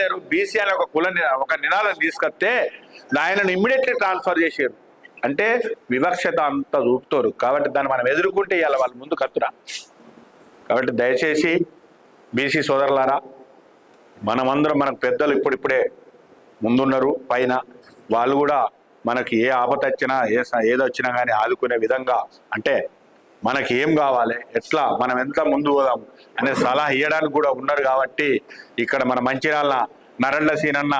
లేరు బీసీ అనే ఒక కుల ఒక నినాదం తీసుకొస్తే ఆయనను ఇమ్మీడియట్లీ ట్రాన్స్ఫర్ చేసారు అంటే వివక్షత అంతా చూపుతారు కాబట్టి దాన్ని మనం ఎదుర్కొంటే ఇవాళ వాళ్ళ ముందు కత్తురా. కాబట్టి దయచేసి బీసీ సోదరులారా మనమందరం మనకు పెద్దలు ఇప్పుడిప్పుడే ముందున్నారు. పైన వాళ్ళు కూడా మనకి ఏ ఆపత వచ్చినా ఏ ఏదొచ్చినా కానీ ఆదుకునే విధంగా అంటే మనకి ఏం కావాలి? ఎట్లా? మనం ఎంత ముందు పోదాం? అనే సలహా ఇవ్వడానికి కూడా ఉన్నారు కాబట్టి ఇక్కడ మన మంచిర్యాల నరండ సీనన్న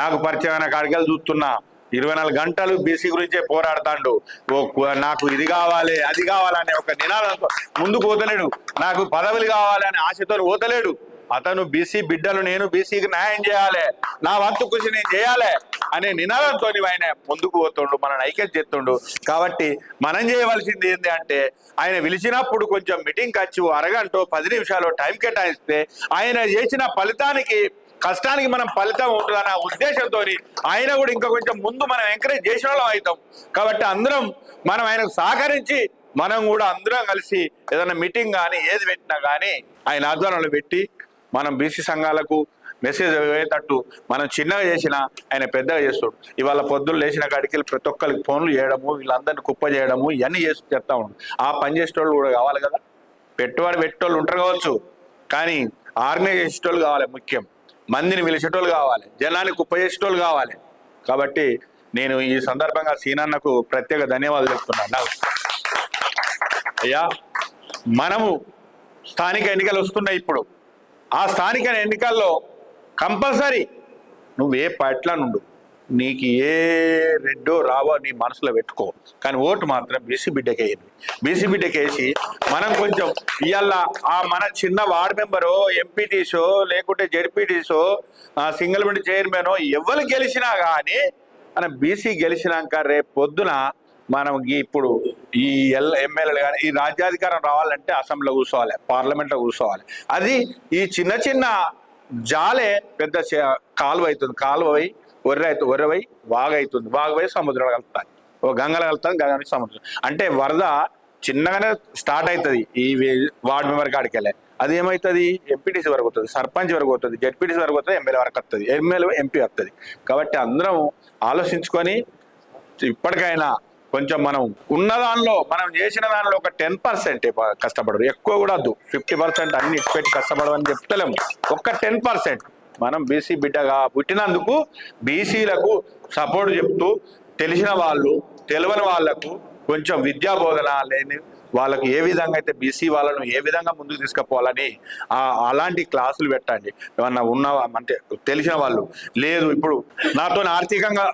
నాకు పరిచయమైన కాడికెళ్ళి చూస్తున్నా. ఇరవై నాలుగు గంటలు బీసీ గురించే పోరాడతాడు. ఓ నాకు ఇది కావాలి అది కావాలనే ఒక నినాదంతో ముందుకు పోతలేడు. నాకు పదవులు కావాలనే ఆశతో పోతలేడు. అతను బీసీ బిడ్డలు నేను బీసీకి న్యాయం చేయాలి. నా వంతు కృషి నేను చేయాలి. అనే నినాదంతో ఆయన ముందుకు పోతుండు మనల్ని ఐక్యత చేస్తుండు. కాబట్టి మనం చేయవలసింది ఏంటి అంటే ఆయన పిలిచినప్పుడు కొంచెం మీటింగ్ ఖర్చు అరగంట పది నిమిషాలు టైం కేటాయిస్తే ఆయన చేసిన ఫలితానికి కష్టానికి మనం ఫలితం ఉంటుందన్న ఉద్దేశంతో ఆయన కూడా ఇంకా కొంచెం ముందు మనం ఎంకరేజ్ చేసిన వాళ్ళం అవుతాం. కాబట్టి అందరం మనం ఆయనకు సహకరించి మనం కూడా అందరం కలిసి ఏదైనా మీటింగ్ కానీ ఏది పెట్టినా కానీ ఆయన ఆధ్వర్యంలో పెట్టి మనం బీసీ సంఘాలకు మెసేజ్ అయ్యేటట్టు మనం చిన్నగా చేసినా ఆయన పెద్దగా చేస్తాడు. ఇవాళ పొద్దున్న లేచిన కాడికి వెళ్ళి ప్రతి ఒక్కరికి ఫోన్లు చేయడము వీళ్ళందరినీ కుప్ప చేయడము ఇవన్నీ చేసి చెప్తా ఉండు ఆ పని చేసేటోళ్ళు కూడా కావాలి కదా. పెట్టుబడి పెట్టేటోళ్ళు ఉంటారు కావచ్చు కానీ ఆర్గనైజ్ చేసేటోళ్ళు కావాలి ముఖ్యం. మందిని పిలిచేటోళ్ళు కావాలి జనాన్ని కుప్ప చేసేటోళ్ళు కావాలి. కాబట్టి నేను ఈ సందర్భంగా సీనన్నకు ప్రత్యేక ధన్యవాదాలు చెప్తున్నాను. అయ్యా మనము స్థానిక ఎన్నికలు వస్తున్నాయి ఇప్పుడు. ఆ స్థానిక ఎన్నికల్లో కంపల్సరీ. నువ్వు ఏ పార్టీలో నుండు నీకు ఏ రెడ్డో రావో నీ మనసులో పెట్టుకో. కానీ ఓటు మాత్రం బీసీ బిడ్డకేయండి బీసీ బిడ్డకేసి మనం కొంచెం ఇవాళ ఆ మన చిన్న వార్డ్ మెంబరు ఎంపీటీసో లేకుంటే జెడ్పీటీసో సింగిల్ విండ్ చైర్మన్ ఎవరు గెలిచినా కానీ మనం బీసీ గెలిచినాక రేపు పొద్దున మనం ఇప్పుడు ఈ ఎల్ ఎమ్మెల్యేలు కానీ ఈ రాజ్యాధికారం రావాలంటే అసెంబ్లీలో కూర్చోవాలి పార్లమెంట్లో కూర్చోవాలి. అది ఈ చిన్న చిన్న జాలే పెద్ద కాలువ అవుతుంది. కాలువ అయి ఒర్రె అవుతుంది ఒర్రెవై వాగు అవుతుంది. వాగు పోయి కలుపుతాయి ఓ గంగలు కలుపుతాను గంగ సముద్రం. అంటే వరద చిన్నగానే స్టార్ట్ అవుతుంది ఈ వార్డ్ మెంబర్ కాడికి వెళ్ళే. అది ఏమవుతుంది? ఎంపీటీసీ వరకు వస్తుంది సర్పంచ్ వరకు వస్తుంది జడ్పీటీసీ వరకు వస్తుంది ఎమ్మెల్యే వరకు వస్తుంది. ఎమ్మెల్యే ఎంపీ వస్తుంది. కాబట్టి అందరం ఆలోచించుకొని ఇప్పటికైనా కొంచెం మనం ఉన్న దానిలో మనం చేసిన దానిలో ఒక టెన్ పర్సెంట్ కష్టపడరు. ఎక్కువ కూడా వద్దు. ఫిఫ్టీ పర్సెంట్ అన్ని పెట్టి కష్టపడమని చెప్తలేము. ఒక్క టెన్ పర్సెంట్ మనం బీసీ బిడ్డగా పుట్టినందుకు బీసీలకు సపోర్ట్ చెప్తూ తెలిసిన వాళ్ళు తెలియని వాళ్ళకు కొంచెం విద్యా బోధన లేని వాళ్ళకి ఏ విధంగా అయితే బీసీ వాళ్ళను ఏ విధంగా ముందుకు తీసుకుపోవాలని అలాంటి క్లాసులు పెట్టండి. ఏమన్నా ఉన్న అంటే తెలిసిన వాళ్ళు. లేదు ఇప్పుడు నాతో ఆర్థికంగా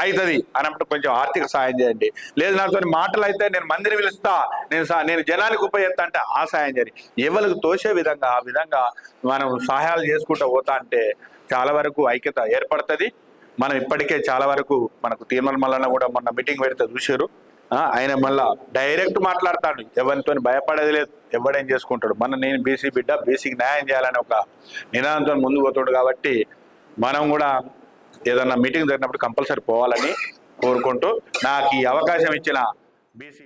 అవుతుంది అన్నప్పుడు కొంచెం ఆర్థిక సాయం చేయండి. లేదు నాతో మాటలు అయితే నేను మందిని పిలుస్తా నేను నేను జనానికి ఉపయోగిస్తా అంటే ఆ సాయం చేయండి. ఎవరికి తోసే విధంగా ఆ విధంగా మనం సహాయాలు చేసుకుంటూ పోతా అంటే చాలా వరకు ఐక్యత ఏర్పడుతుంది. మనం ఇప్పటికే చాలా వరకు మనకు తీర్మల మల్లన్న కూడా మొన్న మీటింగ్ పెడితే చూశారు. ఆయన మళ్ళా డైరెక్ట్ మాట్లాడతాడు. ఎవరితో భయపడేది లేదు. ఎవడేం చేసుకుంటాడు? మన నేను బీసీ బిడ్డ బీసీకి న్యాయం చేయాలని ఒక నినాదంతో ముందుకు పోతాడు కాబట్టి మనం కూడా ఏదన్నా మీటింగ్ జరిగినప్పుడు కంపల్సరీ పోవాలని కోరుకుంటూ నాకు ఈ అవకాశం ఇచ్చిన బీసీ